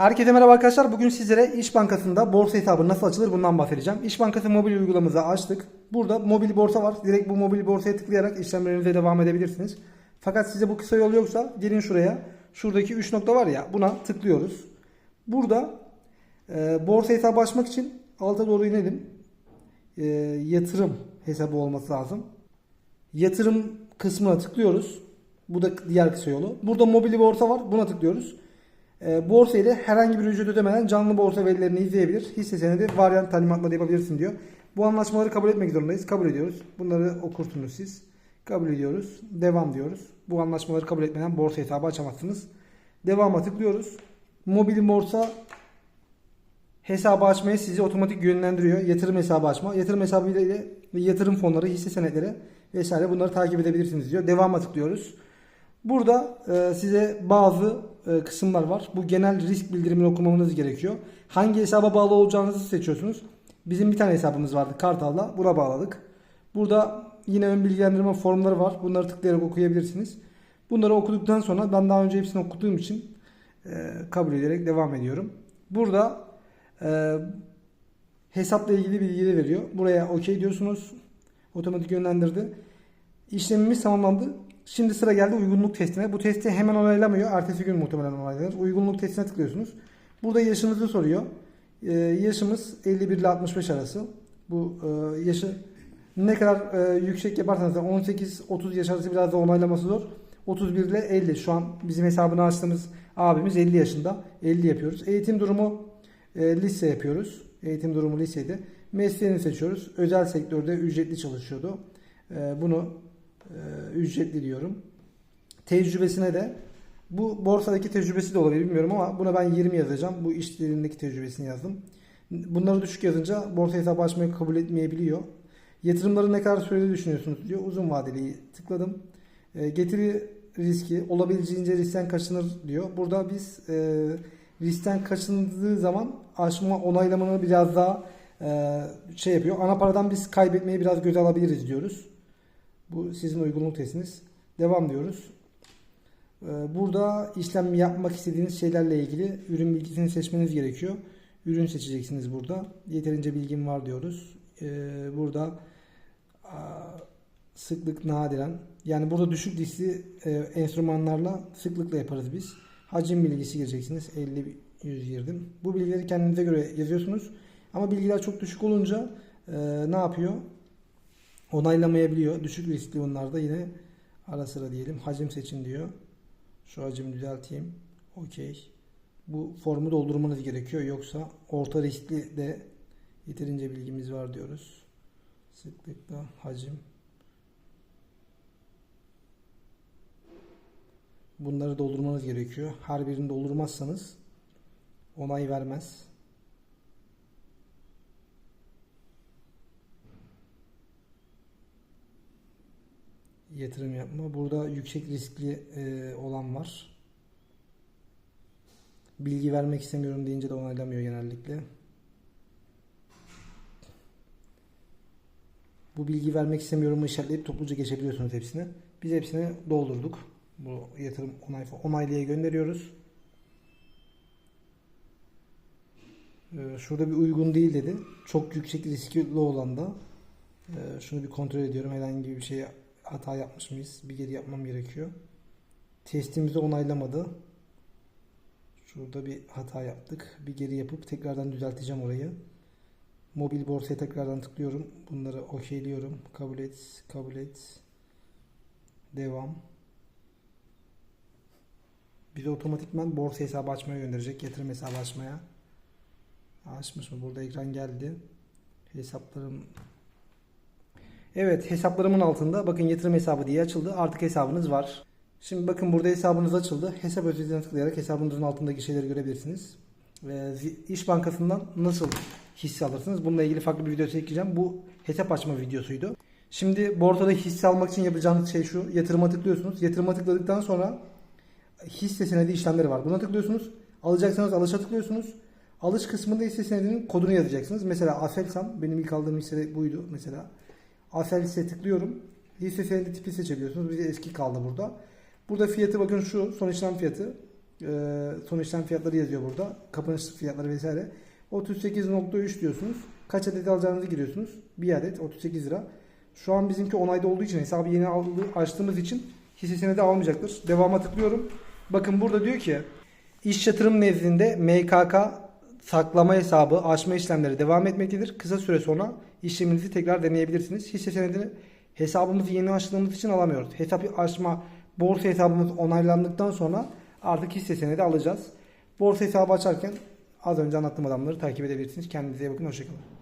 Herkese merhaba arkadaşlar. Bugün sizlere İş Bankası'nda borsa hesabı nasıl açılır bundan bahsedeceğim. İş Bankası mobil uygulamamızı açtık. Burada mobil borsa var. Direkt bu mobil borsaya tıklayarak işlemlerinize devam edebilirsiniz. Fakat size bu kısa yol yoksa gelin şuraya. Şuradaki 3 nokta var ya buna tıklıyoruz. Burada e, borsa hesabı açmak için alta doğru inelim. E, yatırım hesabı olması lazım. Yatırım kısmına tıklıyoruz. Bu da diğer kısa yolu. Burada mobil borsa var. Buna tıklıyoruz. E, borsa ile herhangi bir ücret ödemeden canlı borsa verilerini izleyebilir. Hisse senedi varyant talimatları yapabilirsin diyor. Bu anlaşmaları kabul etmek zorundayız. Kabul ediyoruz. Bunları okursunuz siz. Kabul ediyoruz. Devam diyoruz. Bu anlaşmaları kabul etmeden borsa hesabı açamazsınız. Devama tıklıyoruz. Mobil borsa hesabı açmaya sizi otomatik yönlendiriyor. Yatırım hesabı açma. Yatırım hesabı ile yatırım fonları, hisse senetleri vesaire bunları takip edebilirsiniz diyor. Devama tıklıyoruz. Burada e, size bazı e, kısımlar var. Bu genel risk bildirimini okumanız gerekiyor. Hangi hesaba bağlı olacağınızı seçiyorsunuz. Bizim bir tane hesabımız vardı Kartal'da. Buna bağladık. Burada yine ön bilgilendirme formları var. Bunları tıklayarak okuyabilirsiniz. Bunları okuduktan sonra ben daha önce hepsini okuduğum için e, kabul ederek devam ediyorum. Burada e, hesapla ilgili bilgileri veriyor. Buraya okey diyorsunuz. Otomatik yönlendirdi. İşlemimiz tamamlandı. Şimdi sıra geldi uygunluk testine. Bu testi hemen onaylamıyor. Ertesi gün muhtemelen onaylanır. Uygunluk testine tıklıyorsunuz. Burada yaşınızı soruyor. Ee, yaşımız 51 ile 65 arası. Bu e, yaşı ne kadar e, yüksek yaparsanız da 18-30 yaş arası biraz da onaylaması zor. 31 ile 50. Şu an bizim hesabını açtığımız abimiz 50 yaşında. 50 yapıyoruz. Eğitim durumu e, lise yapıyoruz. Eğitim durumu liseydi. Mesleğini seçiyoruz. Özel sektörde ücretli çalışıyordu. E, bunu ücretli diyorum. Tecrübesine de bu borsadaki tecrübesi de olabilir bilmiyorum ama buna ben 20 yazacağım. Bu işlerindeki tecrübesini yazdım. Bunları düşük yazınca borsa hesabı açmayı kabul etmeyebiliyor. Yatırımları ne kadar sürede düşünüyorsunuz diyor. Uzun vadeli tıkladım. E, getiri riski olabildiğince riskten kaçınır diyor. Burada biz e, riskten kaçındığı zaman aşma onaylamanı biraz daha e, şey yapıyor. Ana paradan biz kaybetmeyi biraz göze alabiliriz diyoruz. Bu sizin uygunluk testiniz. Devam diyoruz. Ee, Burada işlem yapmak istediğiniz şeylerle ilgili ürün bilgisini seçmeniz gerekiyor. Ürün seçeceksiniz burada. Yeterince bilgim var diyoruz. Ee, Burada sıklık nadiren yani burada düşük riskli e, enstrümanlarla sıklıkla yaparız biz. Hacim bilgisi gireceksiniz. 50 100 girdim. Bu bilgileri kendinize göre yazıyorsunuz. Ama bilgiler çok düşük olunca e, ne yapıyor? Onaylamayabiliyor. Düşük riskli onlarda yine ara sıra diyelim hacim seçin diyor. Şu hacimi düzelteyim. Okey. Bu formu doldurmanız gerekiyor. Yoksa orta riskli de yeterince bilgimiz var diyoruz. Sıklıkla hacim. Bunları doldurmanız gerekiyor. Her birini doldurmazsanız onay vermez. Yatırım yapma. Burada yüksek riskli e, olan var. Bilgi vermek istemiyorum deyince de onaylamıyor genellikle. Bu bilgi vermek istemiyorum işaretleyip topluca geçebiliyorsunuz hepsini. Biz hepsini doldurduk. Bu yatırım onay onaylıya gönderiyoruz. Ee, Şurada bir uygun değil dedi. Çok yüksek riskli olan da e, şunu bir kontrol ediyorum. Herhangi bir şey hata yapmış mıyız? Bir geri yapmam gerekiyor. Testimizi onaylamadı. Şurada bir hata yaptık. Bir geri yapıp tekrardan düzelteceğim orayı. Mobil borsaya tekrardan tıklıyorum. Bunları okeyliyorum. Kabul et, kabul et. Devam. Bizi otomatikman borsa hesabı açmaya gönderecek. Yatırım hesabı açmaya. Açmış mı? Burada ekran geldi. Hesaplarım Evet hesaplarımın altında bakın yatırım hesabı diye açıldı. Artık hesabınız var. Şimdi bakın burada hesabınız açıldı. Hesap özetine tıklayarak hesabınızın altındaki şeyleri görebilirsiniz. Ve İş Bankası'ndan nasıl hisse alırsınız? Bununla ilgili farklı bir video çekeceğim. Bu hesap açma videosuydu. Şimdi borsada hisse almak için yapacağınız şey şu. Yatırıma tıklıyorsunuz. Yatırıma tıkladıktan sonra hisse senedi işlemleri var. Buna tıklıyorsunuz. Alacaksanız alışa tıklıyorsunuz. Alış kısmında hisse senedinin kodunu yazacaksınız. Mesela Aselsan benim ilk aldığım hisse buydu mesela. Asel hisse tıklıyorum. Hisse senedi tipi seçebiliyorsunuz. Bize eski kaldı burada. Burada fiyatı bakın şu. Son işlem fiyatı. Ee, son işlem fiyatları yazıyor burada. Kapanış fiyatları vesaire. 38.3 diyorsunuz. Kaç adet alacağınızı giriyorsunuz. Bir adet 38 lira. Şu an bizimki onayda olduğu için hesabı yeni açtığımız için hisse senedi almayacaktır. Devama tıklıyorum. Bakın burada diyor ki iş yatırım nezdinde MKK saklama hesabı açma işlemleri devam etmektedir. Kısa süre sonra işleminizi tekrar deneyebilirsiniz. Hisse senedini hesabımızı yeni açtığımız için alamıyoruz. Hesap açma borsa hesabımız onaylandıktan sonra artık hisse senedi alacağız. Borsa hesabı açarken az önce anlattığım adamları takip edebilirsiniz. Kendinize iyi bakın. Hoşçakalın.